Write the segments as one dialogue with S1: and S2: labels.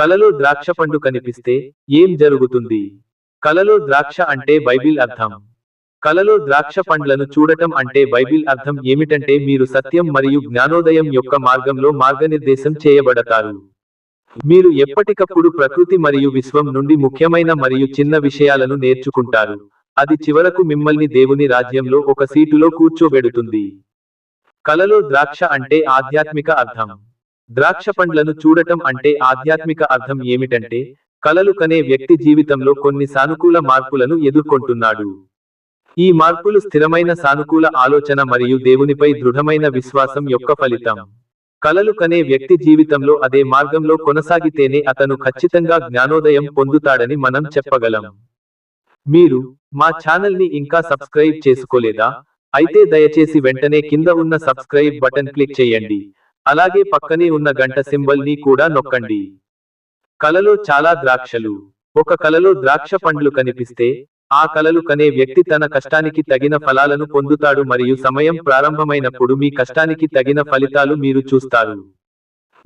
S1: కలలో ద్రాక్ష పండు కనిపిస్తే ఏం జరుగుతుంది? కలలో ద్రాక్ష అంటే బైబిల్ అర్థం. కలలో ద్రాక్ష పండ్లను చూడటం అంటే బైబిల్ అర్థం ఏమిటంటే మీరు సత్యం మరియు జ్ఞానోదయం యొక్క మార్గంలో మార్గనిర్దేశం చేయబడతారు. మీరు ఎప్పటికప్పుడు ప్రకృతి మరియు విశ్వం నుండి ముఖ్యమైన మరియు చిన్న విషయాలను నేర్చుకుంటారు. అది చివరకు మిమ్మల్ని దేవుని రాజ్యంలో ఒక సీటులో కూర్చోబెడుతుంది. కలలో ద్రాక్ష అంటే ఆధ్యాత్మిక అర్థం. ద్రాక్ష పండ్లను చూడటం అంటే ఆధ్యాత్మిక అర్థం ఏమిటంటే కలలు కనే వ్యక్తి జీవితంలో కొన్ని సానుకూల మార్పులను ఎదుర్కొంటున్నాడు. ఈ మార్పులు స్థిరమైన సానుకూల ఆలోచన మరియు దేవునిపై దృఢమైన విశ్వాసం యొక్క ఫలితం. కలలు కనే వ్యక్తి జీవితంలో అదే మార్గంలో కొనసాగితేనే అతను ఖచ్చితంగా జ్ఞానోదయం పొందుతాడని మనం చెప్పగలం. మీరు మా ఛానల్ని ఇంకా సబ్స్క్రైబ్ చేసుకోలేదా? అయితే దయచేసి వెంటనే కింద ఉన్న సబ్స్క్రైబ్ బటన్ క్లిక్ చేయండి. అలాగే పక్కనే ఉన్న గంట సింబల్ని కూడా నొక్కండి. కలలో చాలా ద్రాక్షలు. ఒక కలలో ద్రాక్ష పండ్లు కనిపిస్తే ఆ కలలు కనే వ్యక్తి తన కష్టానికి తగిన ఫలాలను పొందుతాడు మరియు సమయం ప్రారంభమైనప్పుడు మీ కష్టానికి తగిన ఫలితాలు మీరు చూస్తారు.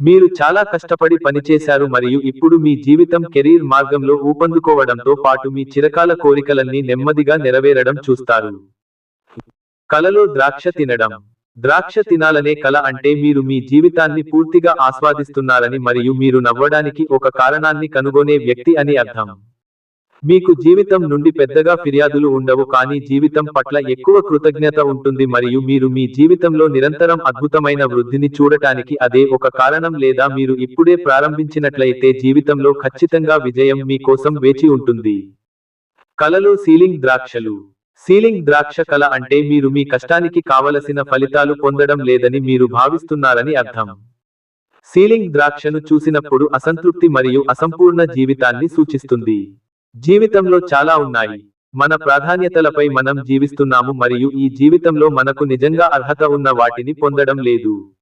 S1: మీరు చాలా కష్టపడి పనిచేశారు మరియు ఇప్పుడు మీ జీవితం కెరీర్ మార్గంలో ఊపందుకోవడంతో పాటు మీ చిరకాల కోరికలన్నీ నెమ్మదిగా నెరవేరడం చూస్తారు. కలలో ద్రాక్ష తినడం. ద్రాక్ష తినాలనే కళ అంటే మీరు మీ జీవితాన్ని పూర్తిగా ఆస్వాదిస్తున్నారని మరియు మీరు నవ్వడానికి ఒక కారణాన్ని కనుగొనే వ్యక్తి అని అర్థం. మీకు జీవితం నుండి పెద్దగా ఫిర్యాదులు ఉండవు కానీ జీవితం పట్ల ఎక్కువ కృతజ్ఞత ఉంటుంది మరియు మీరు మీ జీవితంలో నిరంతరం అద్భుతమైన వృద్ధిని చూడటానికి అదే ఒక కారణం లేదా మీరు ఇప్పుడే ప్రారంభించినట్లయితే జీవితంలో ఖచ్చితంగా విజయం మీ కోసం వేచి ఉంటుంది. కలలో సీలింగ్ ద్రాక్షలు. సీలింగ్ ద్రాక్ష కళ అంటే మీరు మీ కష్టానికి కావలసిన ఫలితాలు పొందడం లేదని మీరు భావిస్తున్నారని అర్థం. సీలింగ్ ద్రాక్షను చూసినప్పుడు అసంతృప్తి మరియు అసంపూర్ణ జీవితాన్ని సూచిస్తుంది. జీవితంలో చాలా ఉన్నాయి. మన ప్రాధాన్యతలపై మనం జీవిస్తున్నాము మరియు ఈ జీవితంలో మనకు నిజంగా అర్హత ఉన్న వాటిని పొందడం లేదు.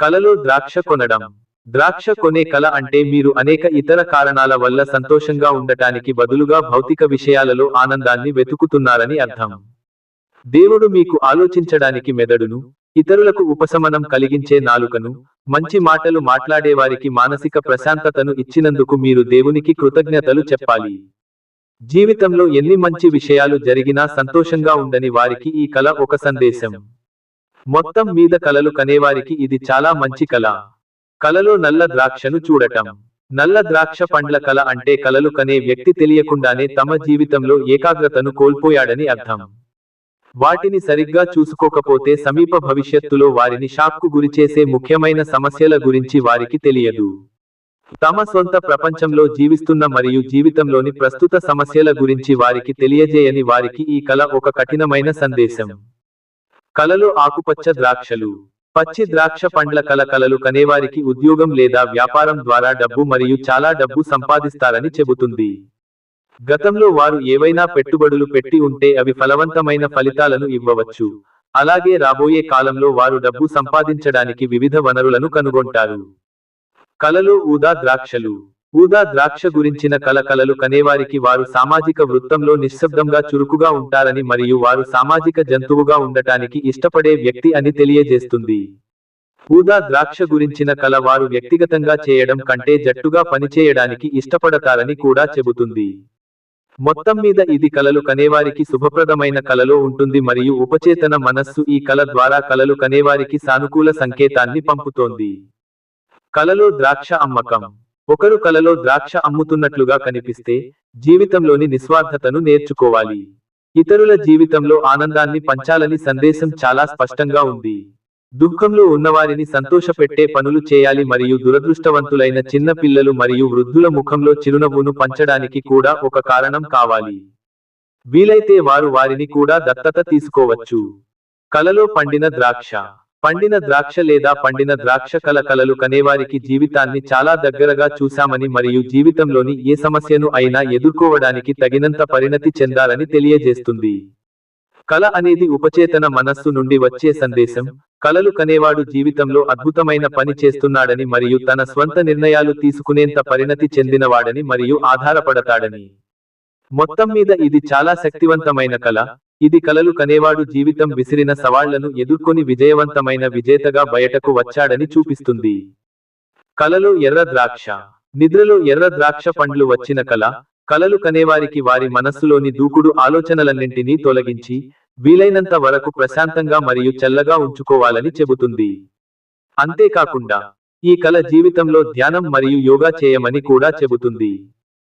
S1: కలలో ద్రాక్ష కొనడం. ద్రాక్ష కొనే కళ అంటే మీరు అనేక ఇతర కారణాల వల్ల సంతోషంగా ఉండటానికి బదులుగా భౌతిక విషయాలలో ఆనందాన్ని వెతుకుతున్నారని అర్థం. దేవుడు మీకు ఆలోచించడానికి మెదడును ఇతరులకు ఉపశమనం కలిగించే నాలుకను మంచి మాటలు మాట్లాడేవారికి మానసిక ప్రశాంతతను ఇచ్చినందుకు మీరు దేవునికి కృతజ్ఞతలు చెప్పాలి. జీవితంలో ఎన్ని మంచి విషయాలు జరిగినా సంతోషంగా ఉండని వారికి ఈ కళ ఒక సందేశం. మొత్తం మీద కలలు కనేవారికి ఇది చాలా మంచి కళ. కలలో నల్ల ద్రాక్షను చూడటం. నల్ల ద్రాక్ష పండ్ల కల అంటే కలలు కనే వ్యక్తి తెలియకుండానే తమ జీవితంలో ఏకాగ్రతను కోల్పోయాడని అర్థం. వాటిని సరిగ్గా చూసుకోకపోతే సమీప భవిష్యత్తులో వారిని షాక్కు గురిచేసే ముఖ్యమైన సమస్యల గురించి వారికి తెలియదు. తమ సొంత ప్రపంచంలో జీవిస్తున్న మరియు జీవితంలోని ప్రస్తుత సమస్యల గురించి వారికి తెలియజేయని వారికి ఈ కళ ఒక కఠినమైన సందేశం. కలలో ఆకుపచ్చ ద్రాక్షలు. పచ్చి ద్రాక్ష పండ్ల కల కలలు కనేవారికి ఉద్యోగం లేదా వ్యాపారం ద్వారా డబ్బు మరియు చాలా డబ్బు సంపాదిస్తారని చెబుతుంది. గతంలో వారు ఏవైనా పెట్టుబడులు పెట్టి ఉంటే అవి ఫలవంతమైన ఫలితాలను ఇవ్వవచ్చు. అలాగే రాబోయే కాలంలో వారు డబ్బు సంపాదించడానికి వివిధ వనరులను కనుగొంటారు. కలలో ఊదా ద్రాక్షలు. ఊదా ద్రాక్ష గురించిన కల కలలు కనేవారికి వారు సామాజిక వృత్తంలో నిశ్శబ్దంగా చురుకుగా ఉంటారని మరియు వారు సామాజిక జంతువుగా ఉండటానికి ఇష్టపడే వ్యక్తి అని తెలియజేస్తుంది. ఊదా ద్రాక్ష గురించిన కల వారు వ్యక్తిగతంగా చేయడం కంటే జట్టుగా పనిచేయడానికి ఇష్టపడతారని కూడా చెబుతుంది. మొత్తం మీద ఇది కలలు కనేవారికి శుభప్రదమైన కలలో ఉంటుంది మరియు ఉపచేతన మనస్సు ఈ కల ద్వారా కలలు కనేవారికి సానుకూల సంకేతాన్ని పంపుతోంది. కలలో ద్రాక్ష అమ్మకం. ఒకరు కలలో ద్రాక్ష అమ్ముతున్నట్లుగా కనిపిస్తే జీవితంలోని నిస్వార్థతను నేర్చుకోవాలి. ఇతరుల జీవితంలో ఆనందాన్ని పంచాలని సందేశం చాలా స్పష్టంగా ఉంది. దుఃఖంలో ఉన్నవారిని సంతోషపెట్టే పనులు చేయాలి మరియు దురదృష్టవంతులైన చిన్న పిల్లలు మరియు వృద్ధుల ముఖంలో చిరునవ్వును పంచడానికి కూడా ఒక కారణం కావాలి. వీలైతే వారు వారిని కూడా దత్తత తీసుకోవచ్చు. కలలో పండిన ద్రాక్ష పండిన ద్రాక్ష లేదా పండిన ద్రాక్ష కల కలలు కనేవారికి జీవితాన్ని చాలా దగ్గరగా చూశామని మరియు జీవితంలోని ఏ సమస్యను అయినా ఎదుర్కోవడానికి తగినంత పరిణతి చెందాలని తెలియజేస్తుంది. కళ అనేది ఉపచేతన మనస్సు నుండి వచ్చే సందేశం. కలలు కనేవాడు జీవితంలో అద్భుతమైన పని చేస్తున్నాడని మరియు తన స్వంత నిర్ణయాలు తీసుకునేంత పరిణతి చెందినవాడని మరియు ఆధారపడతాడని. మొత్తం మీద ఇది చాలా శక్తివంతమైన కళ ఇది కలలు కనేవాడు జీవితం విసిరిన సవాళ్ళను ఎదుర్కొని విజయవంతమైన విజేతగా బయటకు వచ్చాడని చూపిస్తుంది. కలలో ఎర్ర ద్రాక్ష. నిద్రలో ఎర్ర ద్రాక్ష పండ్లు వచ్చిన కల కలలు కనేవారికి వారి మనస్సులోని దూకుడు ఆలోచనలన్నింటినీ తొలగించి వీలైనంత వరకు ప్రశాంతంగా మరియు చల్లగా ఉంచుకోవాలని చెబుతుంది. అంతేకాకుండా ఈ కల జీవితంలో ధ్యానం మరియు యోగా చేయమని కూడా చెబుతుంది.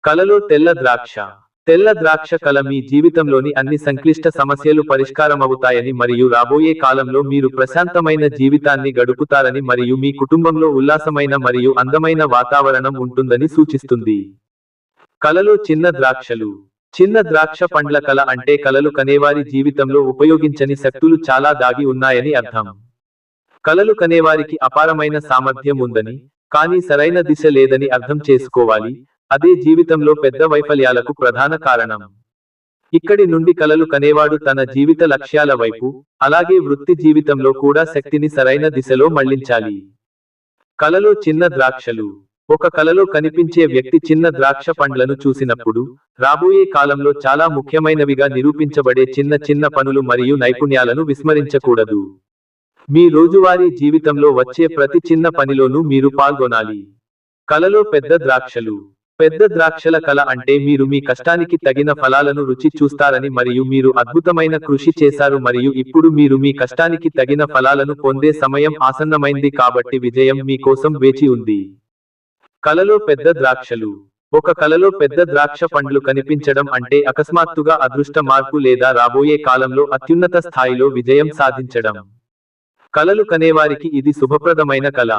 S1: కలలో తెల్ల ద్రాక్ష. తెల్ల ద్రాక్ష కల మీ జీవితంలోని అన్ని సంక్లిష్ట సమస్యలు పరిష్కారమవుతాయని మరియు రాబోయే కాలంలో మీరు ప్రశాంతమైన జీవితాన్ని గడుపుతారని మరియు మీ కుటుంబంలో ఉల్లాసమైన మరియు అందమైన వాతావరణం ఉంటుందని సూచిస్తుంది. కలలో చిన్న ద్రాక్షలు. చిన్న ద్రాక్ష పండ్ల కల అంటే కలలు కనేవారి జీవితంలో ఉపయోగించని శక్తులు చాలా దాగి ఉన్నాయని అర్థం. కలలు కనేవారికి అపారమైన సామర్థ్యం ఉందని కానీ సరైన దిశ లేదని అర్థం చేసుకోవాలి. అదే జీవితంలో పెద్ద వైఫల్యాలకు ప్రధాన కారణం. ఇక్కడి నుండి కలలు కనేవాడు తన జీవిత లక్ష్యాల వైపు అలాగే వృత్తి జీవితంలో కూడా శక్తిని సరైన దిశలో మళ్ళించాలి. కలలో చిన్న ద్రాక్షలు. ఒక కలలో కనిపించే వ్యక్తి చిన్న ద్రాక్ష పండ్లను చూసినప్పుడు రాబోయే కాలంలో చాలా ముఖ్యమైనవిగా నిరూపించబడే చిన్న చిన్న పనులు మరియు నైపుణ్యాలను విస్మరించకూడదు. మీ రోజువారీ జీవితంలో వచ్చే ప్రతి చిన్న పనిలోనూ మీరు పాల్గొనాలి. కలలో పెద్ద ద్రాక్షలు. పెద్ద ద్రాక్షల కళ అంటే మీరు మీ కష్టానికి తగిన ఫలాలను రుచి చూస్తారని మరియు మీరు అద్భుతమైన కృషి చేశారు మరియు ఇప్పుడు మీరు మీ కష్టానికి తగిన ఫలాలను పొందే సమయం ఆసన్నమైంది కాబట్టి విజయం మీ కోసం వేచి ఉంది. కలలో పెద్ద ద్రాక్షలు. ఒక కలలో పెద్ద ద్రాక్ష పండ్లు కనిపించడం అంటే అకస్మాత్తుగా అదృష్ట మార్పు లేదా రాబోయే కాలంలో అత్యున్నత స్థాయిలో విజయం సాధించడం. కలలు కనేవారికి ఇది శుభప్రదమైన కళ.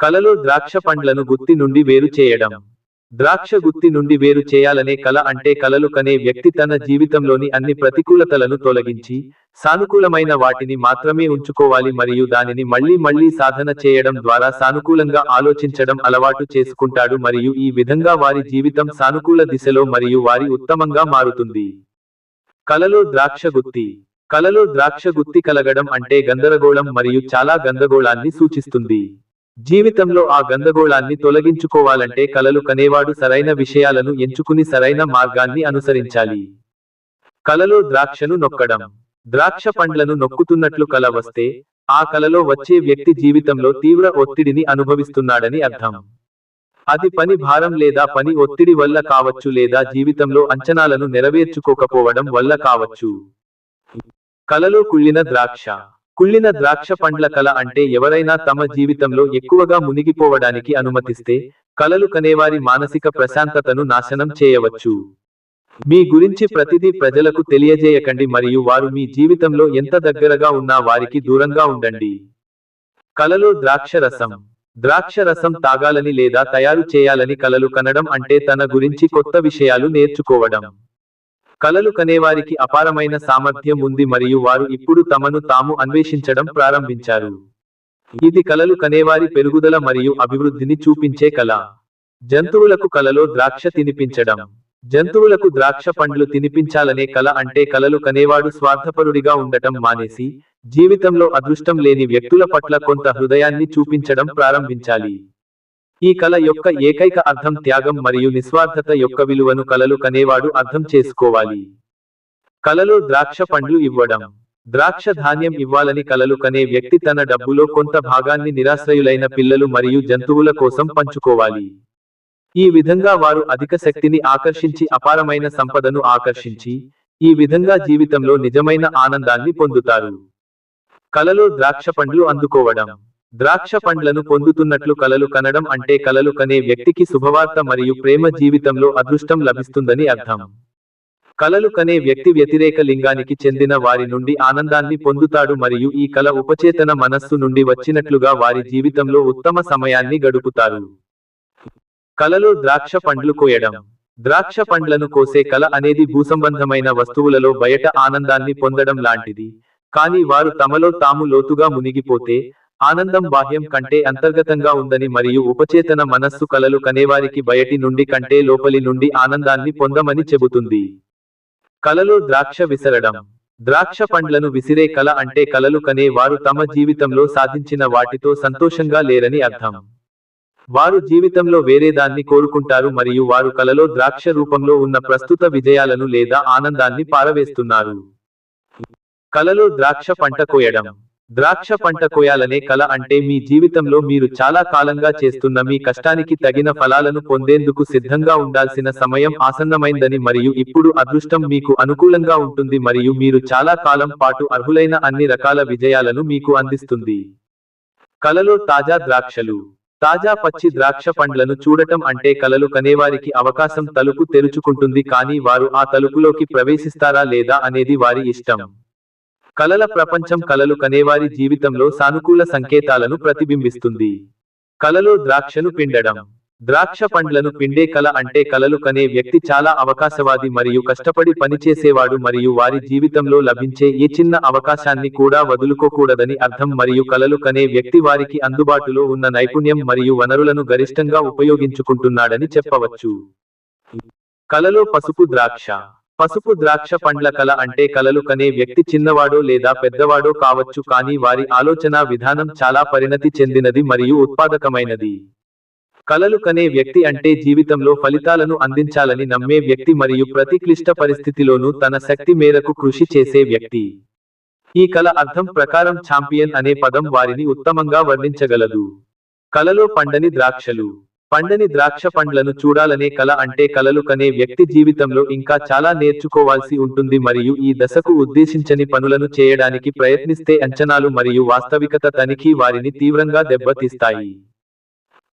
S1: కలలో ద్రాక్ష పండ్లను గుత్తి నుండి వేరు చేయడం. ద్రాక్ష గుత్తి నుండి వేరు చేయాలనే కల అంటే కలలు కనే వ్యక్తి తన జీవితంలోని అన్ని ప్రతికూలతలను తొలగించి సానుకూలమైన వాటిని మాత్రమే ఉంచుకోవాలి మరియు దానిని మళ్ళీ మళ్ళీ సాధన చేయడం ద్వారా సానుకూలంగా ఆలోచించడం అలవాటు చేసుకుంటాడు మరియు ఈ విధంగా వారి జీవితం సానుకూల దిశలో మరియు వారి ఉత్తమంగా మారుతుంది. కలలో ద్రాక్ష గుత్తి. కలలో ద్రాక్ష గుత్తి కలగడం అంటే గందరగోళం మరియు చాలా గందరగోళాన్ని సూచిస్తుంది. జీవితంలో ఆ గందగోళాన్ని తొలగించుకోవాలంటే కలలు కనేవాడు సరైన విషయాలను ఎంచుకుని సరైన మార్గాన్ని అనుసరించాలి. కలలో ద్రాక్షను నొక్కడం. ద్రాక్ష పండ్లను నొక్కుతున్నట్లు కల వస్తే ఆ కలలో వచ్చే వ్యక్తి జీవితంలో తీవ్ర ఒత్తిడిని అనుభవిస్తున్నాడని అర్థం. అది పని భారం లేదా పని ఒత్తిడి వల్ల కావచ్చు లేదా జీవితంలో అంచనాలను నెరవేర్చుకోకపోవడం వల్ల కావచ్చు. కలలో కుళ్ళిన ద్రాక్ష. కుళ్ళిన ద్రాక్ష పండ్ల కళ అంటే ఎవరైనా తమ జీవితంలో ఎక్కువగా మునిగిపోవడానికి అనుమతిస్తే కలలు కనేవారి మానసిక ప్రశాంతతను నాశనం చేయవచ్చు. మీ గురించి ప్రతిదీ ప్రజలకు తెలియజేయకండి మరియు వారు మీ జీవితంలో ఎంత దగ్గరగా ఉన్నా వారికి దూరంగా ఉండండి. కలలో ద్రాక్ష రసం. ద్రాక్ష రసం తాగాలని లేదా తయారు చేయాలని కలలు కనడం అంటే తన గురించి కొత్త విషయాలు నేర్చుకోవడం. కలలు కనేవారికి అపారమైన సామర్థ్యం ఉంది మరియు వారు ఇప్పుడు తమను తాము అన్వేషించడం ప్రారంభించారు. ఇది కలలు కనేవారి పెరుగుదల మరియు అభివృద్ధిని చూపించే కళ. జంతువులకు కలలో ద్రాక్ష తినిపించడం. జంతువులకు ద్రాక్ష పండ్లు తినిపించాలనే కళ అంటే కలలు కనేవాడు స్వార్థపరుడిగా ఉండటం మానేసి జీవితంలో అదృష్టం లేని వ్యక్తుల పట్ల కొంత హృదయాన్ని చూపించడం ప్రారంభించాలి. ఈ కళ యొక్క ఏకైక అర్థం త్యాగం మరియు నిస్వార్థత యొక్క విలువను కలలు కనేవాడు అర్థం చేసుకోవాలి. కలలో ద్రాక్ష పండ్లు ఇవ్వడం. ద్రాక్ష ధాన్యం ఇవ్వాలని కలలు కనే వ్యక్తి తన డబ్బులో కొంత భాగాన్ని నిరాశ్రయులైన పిల్లలు మరియు జంతువుల కోసం పంచుకోవాలి. ఈ విధంగా వారు అధిక శక్తిని ఆకర్షించి అపారమైన సంపదను ఆకర్షించి ఈ విధంగా జీవితంలో నిజమైన ఆనందాన్ని పొందుతారు. కలలో ద్రాక్ష పండ్లు అందుకోవడం. ద్రాక్ష పండ్లను పొందుతున్నట్లు కలలు కనడం అంటే కలలు కనే వ్యక్తికి శుభవార్త మరియు ప్రేమ జీవితంలో అదృష్టం లభిస్తుందని అర్థం. కలలు కనే వ్యక్తి వ్యతిరేక లింగానికి చెందిన వారి నుండి ఆనందాన్ని పొందుతాడు మరియు ఈ కల ఉపచేతన మనస్సు నుండి వచ్చినట్లుగా వారి జీవితంలో ఉత్తమ సమయాన్ని గడుపుతారు. కలలో ద్రాక్ష పండ్లు కోయడం. ద్రాక్ష పండ్లను కోసే కల అనేది భూసంబంధమైన వస్తువులలో బయట ఆనందాన్ని పొందడం లాంటిది. కానీ వారు తమలో తాము లోతుగా మునిగిపోతే ఆనందం బాహ్యం కంటే అంతర్గతంగా ఉందని మరియు ఉపచేతన మనస్సు కలలు కనేవారికి బయటి నుండి కంటే లోపలి నుండి ఆనందాన్ని పొందమని చెబుతుంది. కలలో ద్రాక్ష విసరడం. ద్రాక్ష పండ్లను విసిరే కల అంటే కలలు కనే వారు తమ జీవితంలో సాధించిన వాటితో సంతోషంగా లేరని అర్థం. వారు జీవితంలో వేరేదాన్ని కోరుకుంటారు మరియు వారు కలలో ద్రాక్ష రూపంలో ఉన్న ప్రస్తుత విజయాలను లేదా ఆనందాన్ని పారవేస్తున్నారు. కలలో ద్రాక్ష పంట కోయడం. ద్రాక్ష పంట కోయాలనే కల అంటే మీ జీవితంలో మీరు చాలా కాలంగా చేస్తున్న మీ కష్టానికి తగిన ఫలాలను పొందేందుకు సిద్ధంగా ఉండాల్సిన సమయం ఆసన్నమైందని మరియు ఇప్పుడు అదృష్టం మీకు అనుకూలంగా ఉంటుంది మరియు మీరు చాలా కాలం పాటు అర్హులైన అన్ని రకాల విజయాలను మీకు అందిస్తుంది. కలలో తాజా ద్రాక్షలు. తాజా పచ్చి ద్రాక్ష పండ్లను చూడటం అంటే కలలు కనేవారికి అవకాశం తలుపు తెరుచుకుంటుంది కానీ వారు ఆ తలుపులోకి ప్రవేశిస్తారా లేదా అనేది వారి ఇష్టం. కలల ప్రపంచం కలలు కనేవారి జీవితంలో సానుకూల సంకేతాలను ప్రతిబింబిస్తుంది. కలలో ద్రాక్షను పిండడం. ద్రాక్ష పండ్లను పిండే కల అంటే కలలు కనే వ్యక్తి చాలా అవకాశవాది మరియు కష్టపడి పనిచేసేవాడు మరియు వారి జీవితంలో లభించే ఏ చిన్న అవకాశాన్ని కూడా వదులుకోకూడదని అర్థం మరియు కలలు కనే వ్యక్తి వారికి అందుబాటులో ఉన్న నైపుణ్యం మరియు వనరులను గరిష్టంగా ఉపయోగించుకుంటున్నాడని చెప్పవచ్చు. కలలో పసుపు ద్రాక్ష. పసుపు ద్రాక్ష పండ్ల కళ అంటే కలలు కనే వ్యక్తి చిన్నవాడో లేదా పెద్దవాడో కావచ్చు కానీ వారి ఆలోచన విధానం చాలా పరిణతి చెందినది మరియు ఉత్పాదకమైనది. కలలు కనే వ్యక్తి అంటే జీవితంలో ఫలితాలను అందించాలని నమ్మే వ్యక్తి మరియు ప్రతి క్లిష్ట పరిస్థితిలోనూ తన శక్తి మేరకు కృషి చేసే వ్యక్తి. ఈ కళ అర్థం ప్రకారం ఛాంపియన్ అనే పదం వారిని ఉత్తమంగా వర్ణించగలదు. కలలో పండని ద్రాక్షలు. పండని ద్రాక్ష పండ్లను చూడాలనే కళ అంటే కలలు కనే వ్యక్తి జీవితంలో ఇంకా చాలా నేర్చుకోవాల్సి ఉంటుంది మరియు ఈ దశకు ఉద్దేశించని పనులను చేయడానికి ప్రయత్నిస్తే అంచనాలు మరియు వాస్తవికత తనిఖీ వారిని తీవ్రంగా దెబ్బతీస్తాయి.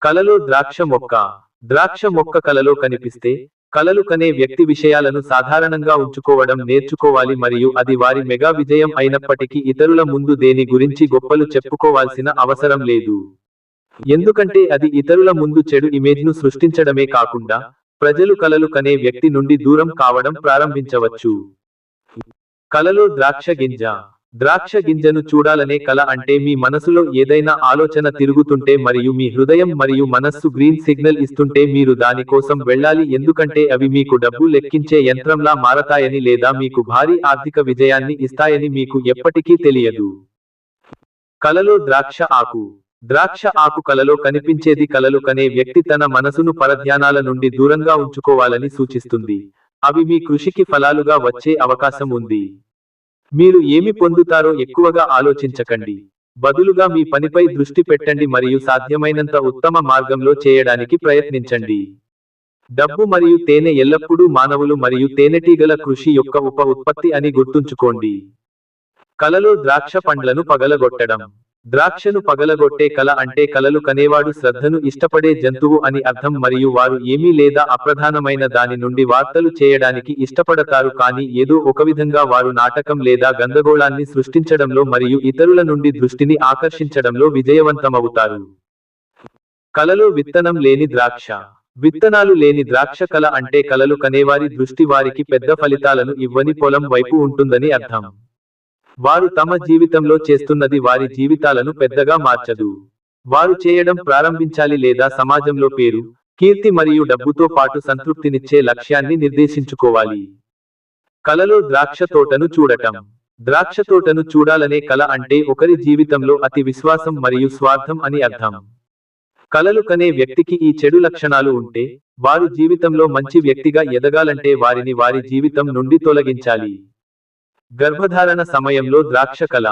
S1: కలలో ద్రాక్ష మొక్క. ద్రాక్ష మొక్క కలలో కనిపిస్తే కలలు కనే వ్యక్తి విషయాలను సాధారణంగా ఉంచుకోవడం నేర్చుకోవాలి మరియు అది వారి మెగా విజయం అయినప్పటికీ ఇతరుల ముందు దేని గురించి గొప్పలు చెప్పుకోవాల్సిన అవసరం లేదు. ఎందుకంటే అది ఇతరుల ముందు చెడు ఇమేజ్ను సృష్టించడమే కాకుండా ప్రజలు కలలు కనే వ్యక్తి నుండి దూరం కావడం ప్రారంభించవచ్చు. కలలో ద్రాక్ష గింజ. ద్రాక్ష గింజను చూడాలనే కల అంటే మీ మనసులో ఏదైనా ఆలోచన తిరుగుతుంటే మరియు మీ హృదయం మరియు మనస్సు గ్రీన్ సిగ్నల్ ఇస్తుంటే మీరు దాని కోసం వెళ్ళాలి ఎందుకంటే అవి మీకు డబ్బు లెక్కించే యంత్రంలా మారతాయని లేదా మీకు భారీ ఆర్థిక విజయాన్ని ఇస్తాయని మీకు ఎప్పటికీ తెలియదు. కలలో ద్రాక్ష ఆకు. ద్రాక్ష ఆకు కలలో కనిపించేది కలలు కనే వ్యక్తి తన మనసును పరధ్యానాల నుండి దూరంగా ఉంచుకోవాలని సూచిస్తుంది. అవి మీ కృషికి ఫలాలుగా వచ్చే అవకాశం ఉంది. మీరు ఏమి పొందుతారో ఎక్కువగా ఆలోచించకండి. బదులుగా మీ పనిపై దృష్టి పెట్టండి మరియు సాధ్యమైనంత ఉత్తమ మార్గంలో చేయడానికి ప్రయత్నించండి. డబ్బు మరియు తేనె ఎల్లప్పుడూ మానవులు మరియు తేనెటీగల కృషి యొక్క ఉప ఉత్పత్తి అని గుర్తుంచుకోండి. కలలో ద్రాక్ష పండ్లను పగలగొట్టడం. ద్రాక్షను పగలగొట్టే కళ అంటే కలలు కనేవాడు శ్రద్ధను ఇష్టపడే జంతువు అని అర్థం మరియు వారు ఏమీ లేదా అప్రధానమైన దాని నుండి వార్తలు చేయడానికి ఇష్టపడతారు కానీ ఏదో ఒక విధంగా వారు నాటకం లేదా గందగోళాన్ని సృష్టించడంలో మరియు ఇతరుల నుండి దృష్టిని ఆకర్షించడంలో విజయవంతమవుతారు. కలలో విత్తనం లేని ద్రాక్ష. విత్తనాలు లేని ద్రాక్ష కళ అంటే కలలు కనేవారి దృష్టి వారికి పెద్ద ఫలితాలను ఇవ్వని పొలం వైపు ఉంటుందని అర్థం. వారు తమ జీవితంలో చేస్తున్నది వారి జీవితాలను పెద్దగా మార్చదు. వారు చేయడం ప్రారంభించాలి లేదా సమాజంలో పేరు కీర్తి మరియు డబ్బుతో పాటు సంతృప్తినిచ్చే లక్ష్యాన్ని నిర్దేశించుకోవాలి. కలలో ద్రాక్ష తోటను చూడటం. ద్రాక్ష తోటను చూడాలనే కల అంటే ఒకరి జీవితంలో అతి విశ్వాసం మరియు స్వార్థం అని అర్థం. కలలు కనే వ్యక్తికి ఈ చెడు లక్షణాలు ఉంటే వారు జీవితంలో మంచి వ్యక్తిగా ఎదగాలంటే వారిని వారి జీవితం నుండి తొలగించాలి. గర్భధారణ సమయంలో ద్రాక్ష కళ.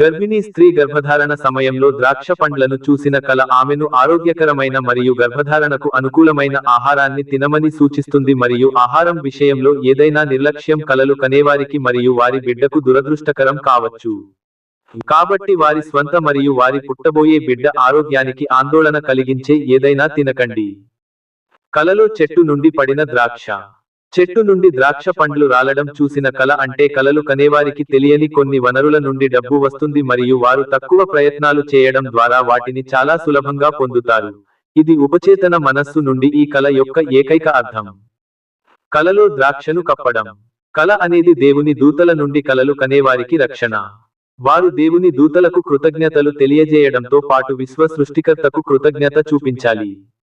S1: గర్భిణీ స్త్రీ గర్భధారణ సమయంలో ద్రాక్ష పండ్లను చూసిన కళ ఆమెను ఆరోగ్యకరమైన మరియు గర్భధారణకు అనుకూలమైన ఆహారాన్ని తినమని సూచిస్తుంది మరియు ఆహారం విషయంలో ఏదైనా నిర్లక్ష్యం కలలు కనేవారికి మరియు వారి బిడ్డకు దురదృష్టకరం కావచ్చు. కాబట్టి వారి స్వంత మరియు వారి పుట్టబోయే బిడ్డ ఆరోగ్యానికి ఆందోళన కలిగించే ఏదైనా తినకండి. కలలో చెట్టు నుండి పడిన ద్రాక్ష. చెట్టు నుండి ద్రాక్ష పండ్లు రాలడం చూసిన కళ అంటే కలలు కనేవారికి తెలియని కొన్ని వనరుల నుండి డబ్బు వస్తుంది మరియు వారు తక్కువ ప్రయత్నాలు చేయడం ద్వారా వాటిని చాలా సులభంగా పొందుతారు. ఇది ఉపచేతన మనస్సు నుండి ఈ కళ యొక్క ఏకైక అర్థం. కలలో ద్రాక్షను కప్పడం. కళ అనేది దేవుని దూతల నుండి కలలు కనేవారికి రక్షణ. వారు దేవుని దూతలకు కృతజ్ఞతలు తెలియజేయడంతో పాటు విశ్వ సృష్టికర్తకు కృతజ్ఞత చూపించాలి.